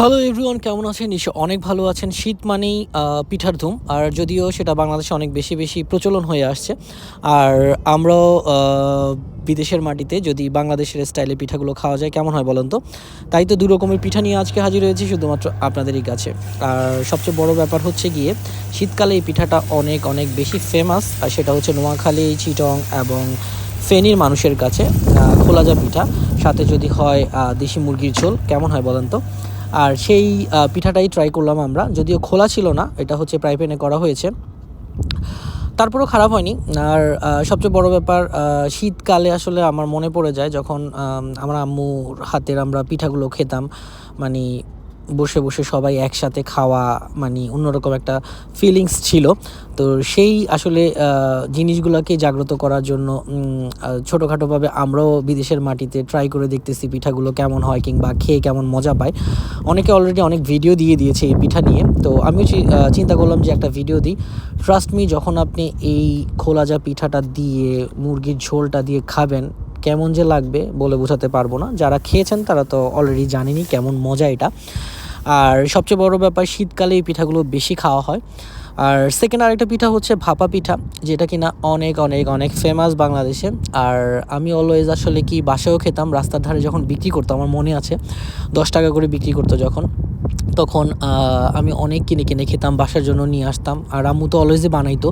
Hello everyone কেমন আছেন? নিশ্চয় অনেক ভালো আছেন। শীত মানেই পিঠার ধুম। আর যদিও সেটা বাংলাদেশে অনেক বেশি বেশি প্রচলন হয়ে আসছে, আর আমরাও বিদেশের মাটিতে যদি বাংলাদেশের স্টাইলে পিঠাগুলো খাওয়া যায়, কেমন হয় বলেন তো? তাই তো দু রকমের পিঠা নিয়ে আজকে হাজির হয়েছি শুধুমাত্র আপনাদেরই কাছে। আর সবচেয়ে বড় ব্যাপার হচ্ছে গিয়ে, শীতকালে এই পিঠাটা অনেক অনেক বেশি ফেমাস আর সেটা হচ্ছে নোয়াখালী, চিটং এবং ফেনীর মানুষের কাছে খোলাজা পিঠা। সাথে যদি হয় দেশি মুরগির ঝোল, কেমন হয় বলেন তো? আর সেই পিঠাটাই ট্রাই করলাম আমরা। যদিও খোলা ছিল না, এটা হচ্ছে প্রাই প্যানে করা হয়েছে। তারপরেও খারাপ হয়নি। আর সবচেয়ে বড় ব্যাপার শীতকালে আসলে আমার মনে পড়ে যায় যখন আমরা আমার আম্মুর হাতের আমরা পিঠাগুলো খেতাম। মানে বসে বসে সবাই একসাথে খাওয়া মানে অন্যরকম একটা ফিলিংস ছিল। তো সেই আসলে জিনিসগুলোকে জাগ্রত করার জন্য ছোটোখাটোভাবে আমরাও বিদেশের মাটিতে ট্রাই করে দেখতেছি পিঠাগুলো কেমন হয় কিংবা খেয়ে কেমন মজা পায়। অনেকে অলরেডি অনেক ভিডিও দিয়ে দিয়েছে এই পিঠা নিয়ে। তো আমিও চিন্তা করলাম যে একটা ভিডিও দিই। ট্রাস্ট মি যখন আপনি এই খোলাজা পিঠাটা দিয়ে, মুরগির ঝোলটা দিয়ে খাবেন কেমন যে লাগবে বলে বোঝাতে পারব না। যারা খেয়েছেন তারা তো অলরেডি জানেনি কেমন মজা এটা। আর সবচেয়ে বড় ব্যাপার, শীতকালে এই পিঠাগুলো বেশি খাওয়া হয়। আর সেকেন্ড আরেকটা পিঠা হচ্ছে ভাপা পিঠা, যেটা কিনা অনেক অনেক অনেক ফেমাস বাংলাদেশে। আর আমি অলওয়েজ আসলে কি বাসায়ও খেতাম, রাস্তার ধারে যখন বিক্রি করতো আমার মনে আছে, দশ টাকা করে বিক্রি করতো যখন। তখন আমি অনেক কিনে কিনে খেতাম, বাসার জন্য নিয়ে আসতাম। আর আম্মু তো অলওয়েজই বানাইতো।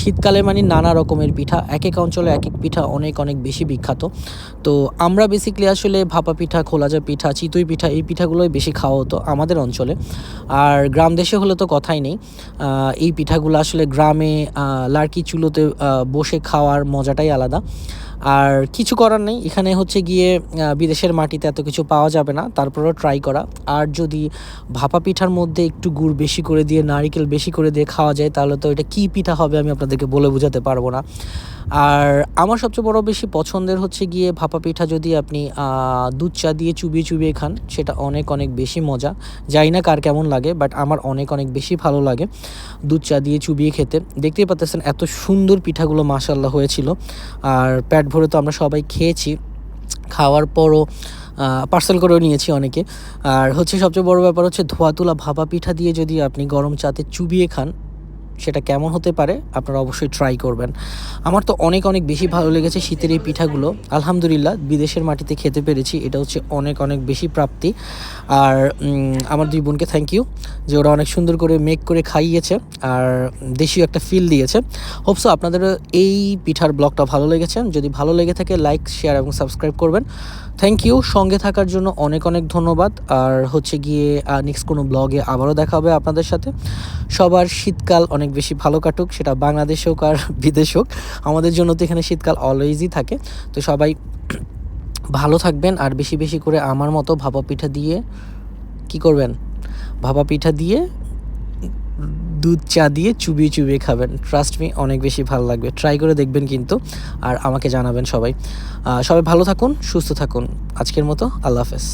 শীতকালে মানে নানা রকমের পিঠা, এক এক অঞ্চলে এক এক পিঠা অনেক অনেক বেশি বিখ্যাত। তো আমরা বেসিক্যালি আসলে ভাপা পিঠা, খোলাজা পিঠা, চিতই পিঠা এই পিঠাগুলোই বেশি খাওয়া হতো আমাদের অঞ্চলে। আর গ্রাম দেশে হলে তো কথাই নেই। এই পিঠাগুলো আসলে গ্রামে লার্কি চুলোতে বসে খাওয়ার মজাটাই আলাদা। আর কিছু করার নেই। এখানে হচ্ছে গিয়ে বিদেশের মাটিতে এত কিছু পাওয়া যাবে না, তারপরেও ট্রাই করা। আর যদি ভাপা পিঠার মধ্যে একটু গুড় বেশি করে দিয়ে, নারিকেল বেশি করে দিয়ে খাওয়া যায়, তাহলে তো এটা কী পিঠা হবে আমি আপনাদেরকে বলে বোঝাতে পারব না। আর আমার সবচেয়ে বড় বেশি পছন্দের হচ্ছে গিয়ে ভাপা পিঠা যদি আপনি দুধ চা দিয়ে চুবিয়ে চুবিয়ে খান, সেটা অনেক অনেক বেশি মজা। জানি না কার কেমন লাগে বাট আমার অনেক অনেক বেশি ভালো লাগে দুধ চা দিয়ে চুবিয়ে খেতে। দেখতেই পাচ্ছেন এত সুন্দর পিঠাগুলো মাসাল্লাহ হয়েছিল। আর পেট ভরে তো আমরা সবাই খেয়েছি। খাওয়ার পরও পার্সেল করেও নিয়েছি অনেকে। আর হচ্ছে সবচেয়ে বড় ব্যাপার হচ্ছে ধোয়া তোলা ভাপা পিঠা দিয়ে যদি আপনি গরম চাতে চুবিয়ে খান সেটা কেমন হতে পারে, আপনারা অবশ্যই ট্রাই করবেন। আমার তো অনেক অনেক বেশি ভালো লেগেছে শীতের এই পিঠাগুলো। আলহামদুলিল্লাহ, বিদেশের মাটিতে খেতে পেরেছি, এটা হচ্ছে অনেক অনেক বেশি প্রাপ্তি। আর আমার দুই বোনকে থ্যাংক ইউ যে ওরা অনেক সুন্দর করে মেক করে খাইয়েছে, আর দেশীয় একটা ফিল দিয়েছে। হোপসো আপনাদের এই পিঠার ব্লগটা ভালো লেগেছে। যদি ভালো লেগে থাকে লাইক শেয়ার এবং সাবস্ক্রাইব করবেন। থ্যাংক ইউ সঙ্গে থাকার জন্য অনেক অনেক ধন্যবাদ। আর হচ্ছে গিয়ে নেক্সট কোনো ব্লগে আবারও দেখা হবে আপনাদের সাথে। সবার শীতকাল অনেক বেশি ভালো কাটুক, সেটা বাংলাদেশ হোক আর বিদেশ হোক। আমাদের জন্য তো এখানে শীতকাল অলওয়েজই থাকে। তো সবাই ভালো থাকবেন। আর বেশি বেশি করে আমার মতো ভাপা পিঠা দিয়ে কি করবেন? ভাপা পিঠা দিয়ে দুধ, চা দিয়ে চুবিয়ে চুবিয়ে খাবেন। ট্রাস্ট মি অনেক বেশি ভালো লাগবে। ট্রাই করে দেখবেন কিন্তু। আর আমাকে জানাবেন সবাই। সবাই ভালো থাকুন, সুস্থ থাকুন। আজকের মতো আল্লাহ হাফেজ।